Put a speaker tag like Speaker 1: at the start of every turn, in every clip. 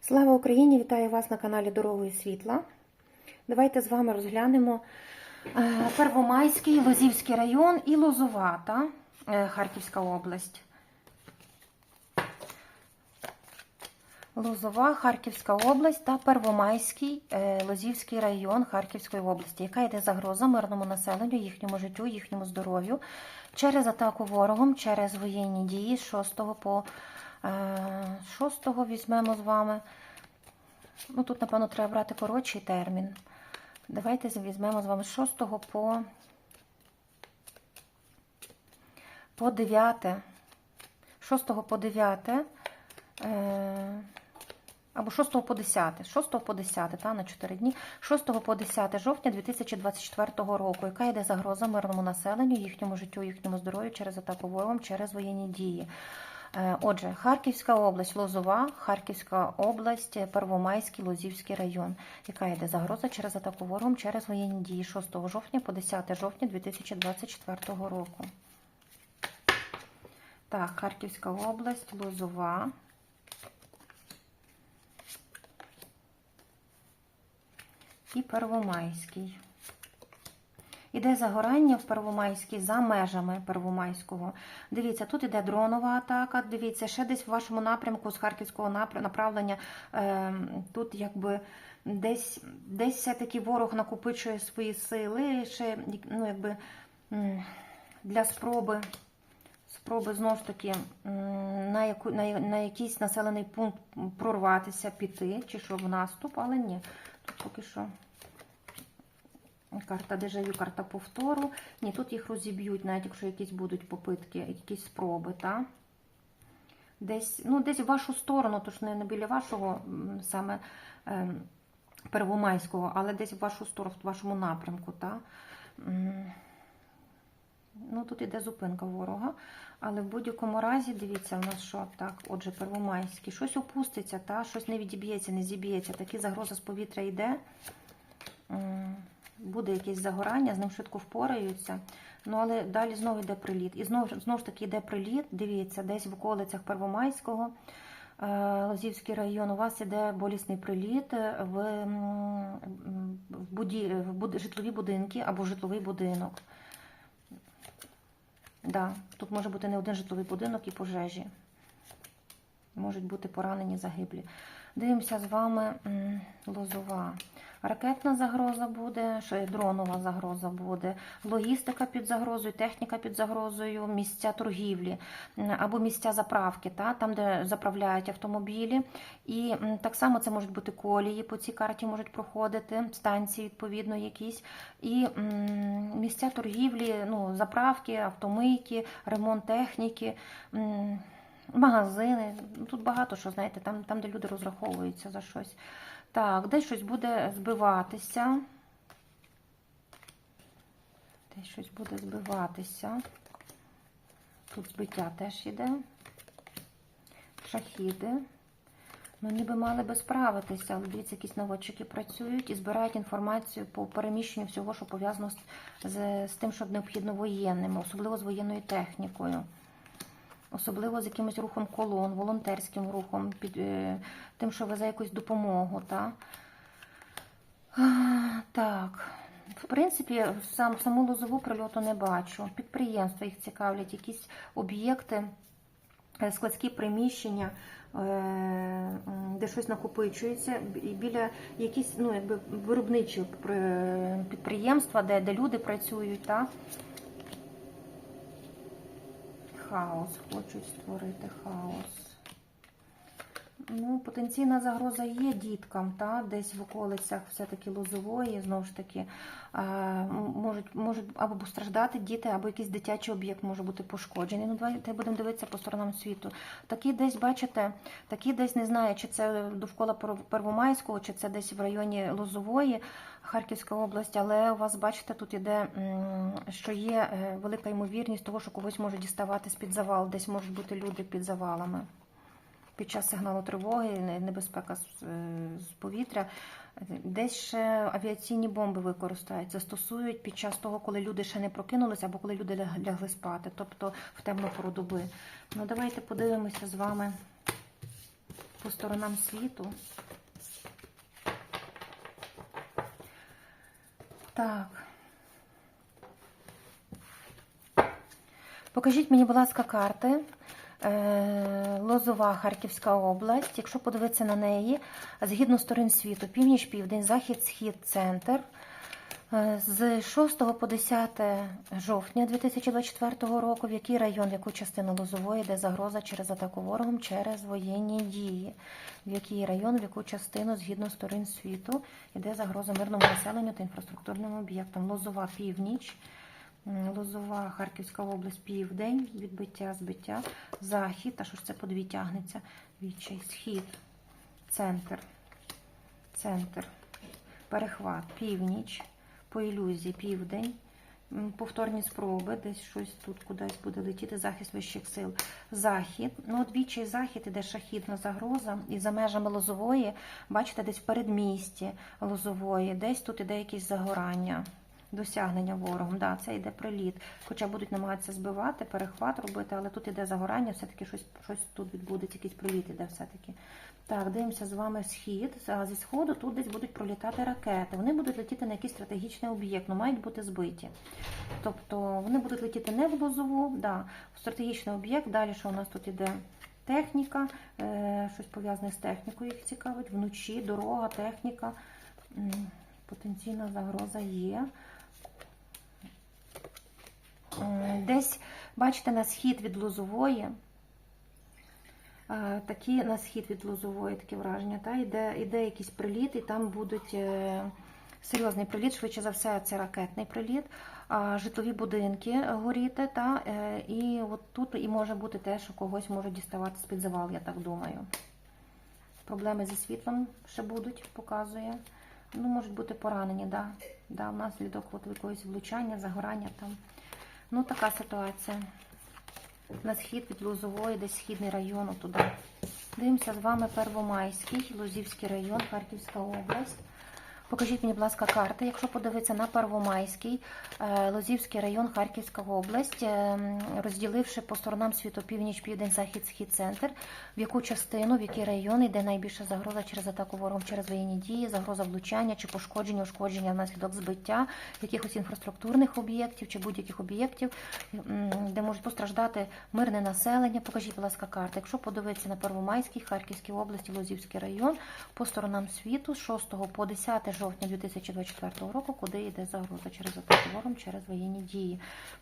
Speaker 1: Слава Україні! Вітаю вас на каналі Дорогою Світла. Давайте з вами розглянемо е, Первомайський, Лозівський район і Лозовата, е, Харківська область. Лозова, Харківська область та Первомайський е, Лозівський район Харківської області, яка йде загроза мирному населенню, їхньому життю, їхньому здоров'ю через атаку ворогом, через воєнні дії з 6 по 6 візьмемо з вами. Ну, тут, напевно, треба брати коротший термін. Давайте візьмемо з вами з 6 по, по 9. 6 по 9. Е, або 6 по 10, 6 по 10, та, на 4 дні, 6 по 10 жовтня 2024 року, яка йде загроза мирному населенню, їхньому життю, їхньому здоров'ю через атаку ворогом, через воєнні дії. Е, Отже, Харківська область, Лозова, Харківська область, Первомайський, Лозівський район, яка йде загроза через атаку ворогом, через воєнні дії 6 жовтня по 10 жовтня 2024 року. Так, Харківська область, Лозова. І Первомайський. Іде загорання в Первомайській за межами Первомайського. Дивіться, тут іде дронова атака. Дивіться, ще десь в вашому напрямку з харківського направлення. Е, тут якби десь десь все-таки ворог накопичує свої сили. Ще ну, якби для спроби. Спроби знову ж таки на яку на, на якийсь населений пункт прорватися, піти, чи що в наступ, але ні. Тут поки що. Карта дежавю, карта повтору. Ні, тут їх розіб'ють, навіть якщо якісь будуть попитки, якісь спроби, так? Десь ну, десь в вашу сторону, тож не біля вашого саме е, Первомайського, але десь в вашу сторону, в вашому напрямку, так? Ну, тут іде зупинка ворога. Але в будь-якому разі, дивіться, у нас що так, отже, Первомайський, щось опуститься, та? щось не відіб'ється, не зіб'ється. Такі загроза з повітря йде буде якесь загорання, з ним швидко впораються. Ну, але далі знову йде приліт. І знову, знову ж таки йде приліт, дивіться, десь в околицях Первомайського, е, Лозівський район, у вас йде болісний приліт в в, буді, в буд, житлові будинки або житловий будинок. Да, Тут може бути не один житловий будинок і пожежі. Можуть бути поранені загиблі. Дивимося з вами лозова. Ракетна загроза буде, дронова загроза буде, логістика під загрозою, техніка під загрозою, місця торгівлі або місця заправки, та, там, де заправляють автомобілі. І так само це можуть бути колії, по цій карті можуть проходити, станції, відповідно, якісь. І місця торгівлі, ну, заправки, автомийки, ремонт техніки. Магазини, тут багато що, знаєте, там, там, де люди розраховуються за щось. Так, десь щось буде збиватися. Десь щось буде збиватися. Тут збиття теж йде. Шахіди. Ну, ніби мали би справитися, але дивіться, якісь наводчики працюють і збирають інформацію по переміщенню всього, що пов'язано з, з, тим, що необхідно воєнними, особливо з воєнною технікою особливо з якимось рухом колон, волонтерським рухом, під е, тим, що везе якусь допомогу. Та? Так. В принципі, сам, саму лозову прильоту не бачу. Підприємства їх цікавлять, якісь об'єкти, е, складські приміщення, е, де щось накопичується, біля якісь ну, якби виробничі підприємства, де де люди працюють. Так? Хаос, хочуть створити хаос. Ну, Потенційна загроза є діткам, та? десь в околицях все-таки лозової, знову ж таки, можуть можуть або постраждати діти, або якийсь дитячий об'єкт може бути пошкоджений. Ну, Давайте будемо дивитися по сторонам світу. Такі десь, бачите, такі десь не знаю, чи це довкола Первомайського, чи це десь в районі Лозової, Харківська область, але у вас, бачите, тут іде, що є е, велика ймовірність того, що когось може діставати з-під завал, десь можуть бути люди під завалами під час сигналу тривоги, небезпека з, е, з повітря. Десь ще авіаційні бомби використають, застосують під час того, коли люди ще не прокинулися, або коли люди лягли спати, тобто в темну пору доби. Ну, давайте подивимося з вами по сторонам світу. Так. Покажіть мені, будь ласка, карти. Е, Лозова Харківська область. Якщо подивитися на неї, згідно сторін світу, північ, південь, захід, схід, центр. Е, З 6 по 10 жовтня 2024 року, в який район, в яку частину Лозової йде загроза через атаку ворогом через воєнні дії, в який район, в яку частину згідно сторін світу йде загроза мирному населенню та інфраструктурним об'єктам. Лозова північ, Лозова Харківська область, південь, відбиття, збиття, захід, а що ж це по тягнеться, відчай, схід, центр, центр, перехват, північ, по ілюзії, південь, повторні спроби, десь щось тут кудись буде летіти, захист вищих сил, захід. Ну, от відчай захід іде шахідна загроза, і за межами лозової, бачите, десь в передмісті лозової, десь тут іде якісь загорання. Досягнення ворогом, да, це йде приліт. Хоча будуть намагатися збивати, перехват робити, але тут іде загорання, все-таки щось, щось тут відбудеться, якийсь приліт іде все-таки. Так, дивимося з вами схід. А зі сходу тут десь будуть пролітати ракети. Вони будуть летіти на якийсь стратегічний об'єкт, ну мають бути збиті. Тобто вони будуть летіти не в лозову, да, в стратегічний об'єкт. Далі що у нас тут іде? Техніка, е, щось пов'язане з технікою, їх цікавить. Вночі, дорога, техніка. Потенційна загроза є. М, Десь, бачите, на схід від лозової. Е, Такі на схід від лозової такі враження. Та іде, іде якийсь приліт, і там будуть е, серйозний приліт, швидше за все, це ракетний приліт, житлові будинки горіти. Та, е, і от тут і може бути те, що когось можуть діставати з-під завал, я так думаю. Проблеми зі світлом ще будуть, показує. Ну, можуть бути поранені, да. Да, внаслідок от якогось влучання, загорання там. Ну, така ситуація. На схід від Лозової, десь східний район, туди. Дивимося з вами Первомайський, Лозівський район, Харківська область. Покажіть мені, будь ласка, карти. Якщо подивитися на Первомайський, е, Лозівський район, Харківська область, е, розділивши по сторонам світу північ, південь, захід, схід, центр, в яку частину, в який район йде найбільша загроза через атаку ворогом, через воєнні дії, загроза влучання чи пошкодження, ушкодження внаслідок збиття якихось інфраструктурних об'єктів чи будь-яких об'єктів, де можуть постраждати мирне населення. Покажіть, будь ласка, карти. Якщо подивитися на Первомайський, Харківській області, Лозівський район, по сторонам світу з 6 по 10 жовтня 2024 року, куди йде загроза через атаку ворогом, через воєнні дії.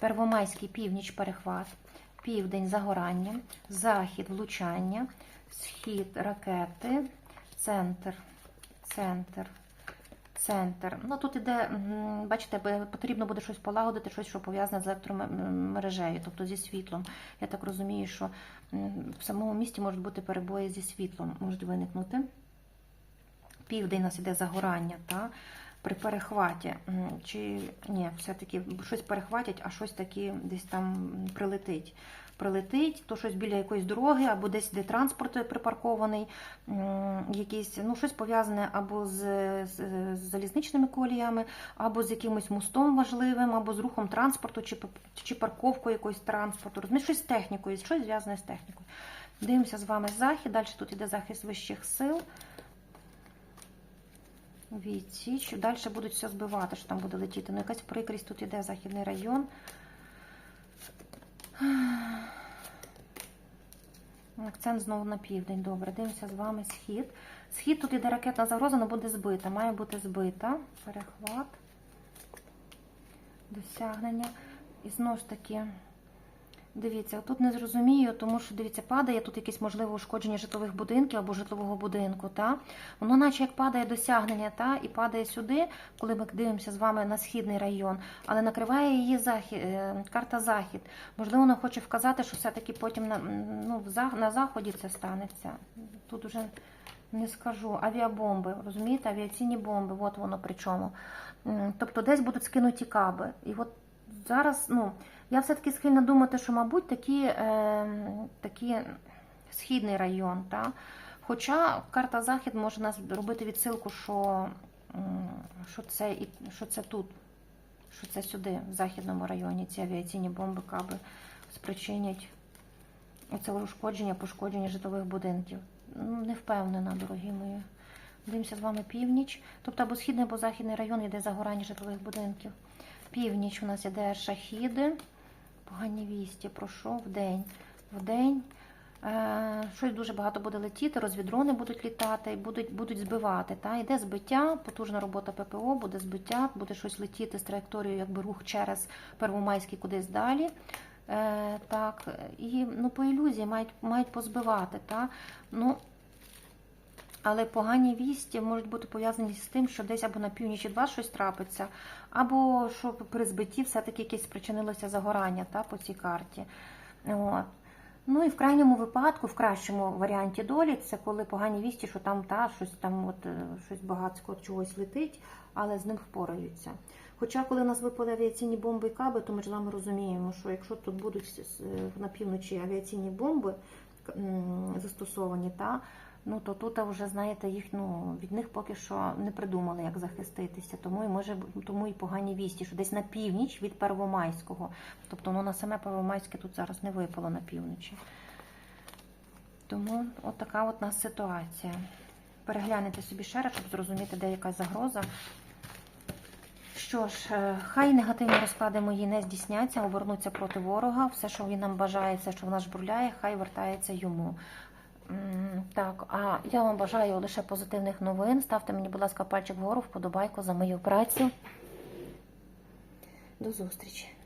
Speaker 1: Первомайський північ перехват, південь загорання, захід влучання, схід ракети, центр, центр. Центр. Ну тут іде, бачите, потрібно буде щось полагодити, щось, що пов'язане з електромережею, тобто зі світлом. Я так розумію, що в самому місті можуть бути перебої зі світлом, можуть виникнути. Південь у нас іде загорання, та? при перехваті. Чи ні, все-таки щось перехватять, а щось таки десь там прилетить. Прилетить, то щось біля якоїсь дороги, або десь де транспорт припаркований, якийсь, ну, щось пов'язане або з, з, з залізничними коліями, або з якимось мостом важливим, або з рухом транспорту, чи, чи парковкою якоїсь транспорту. Розумієш, щось з технікою, щось зв'язане з технікою. Дивимося з вами захід. Далі тут іде захист вищих сил. Відсіч. Далі будуть все збивати, що там буде летіти. Ну, якась прикрість тут іде західний район. Акцент знову на південь. Добре, дивимося з вами схід. Схід тут іде ракетна загроза, але буде збита. Має бути збита. Перехват. Досягнення. І знову ж таки. Дивіться, тут не зрозумію, тому що дивіться, падає тут якесь можливе ушкодження житлових будинків або житлового будинку. Та? Воно, наче як падає досягнення, та? і падає сюди, коли ми дивимося з вами на східний район, але накриває її захід, карта захід. Можливо, вона хоче вказати, що все-таки потім на, ну, на заході це станеться. Тут уже не скажу. Авіабомби, розумієте, авіаційні бомби, от воно при чому. Тобто десь будуть скинуті каби. І от зараз, ну. Я все-таки схильна думати, що, мабуть, такі, е, такі східний район. Та? Хоча карта Захід може нас робити відсилку, що, що, це, що це тут, що це сюди, в західному районі, ці авіаційні бомби, каби спричинять це ушкодження, пошкодження житлових будинків. ну, не впевнена, дорогі мої. Дивимося з вами північ. Тобто або східний, або західний район йде загорання житлових будинків. Північ у нас іде шахіди. Погані вісті, про що в день? В день е, щось дуже багато буде летіти, розвідрони будуть літати, будуть, будуть збивати. Та? Йде збиття, потужна робота ППО, буде збиття, буде щось летіти з траєкторією, якби рух через Первомайський кудись далі. Е, так, і ну, по ілюзії мають, мають позбивати. Та? Ну, але погані вісті можуть бути пов'язані з тим, що десь або на північі від вас щось трапиться, або що при збитті все-таки якесь спричинилося загорання та, по цій карті. От. Ну і в крайньому випадку, в кращому варіанті долі, це коли погані вісті, що там та щось там, от е, щось багатсько чогось летить, але з ним впораються. Хоча, коли у нас випали авіаційні бомби і каби, то ми ж вами розуміємо, що якщо тут будуть на півночі авіаційні бомби застосовані, та, ну то тут вже знаєте, їх ну від них поки що не придумали, як захиститися. Тому і може тому і погані вісті, що десь на північ від Первомайського. Тобто ну, на саме Первомайське тут зараз не випало на півночі. Тому от от нас ситуація. Переглянете собі ще раз, щоб зрозуміти, де яка загроза. Що ж, е, хай негативні розклади мої не здійсняться, обернуться проти ворога. Все, що він нам бажає, все, що в нас жбурляє, хай вертається йому. Так, а я вам бажаю лише позитивних новин. Ставте мені, будь ласка, пальчик вгору, вподобайку за мою працю. До зустрічі!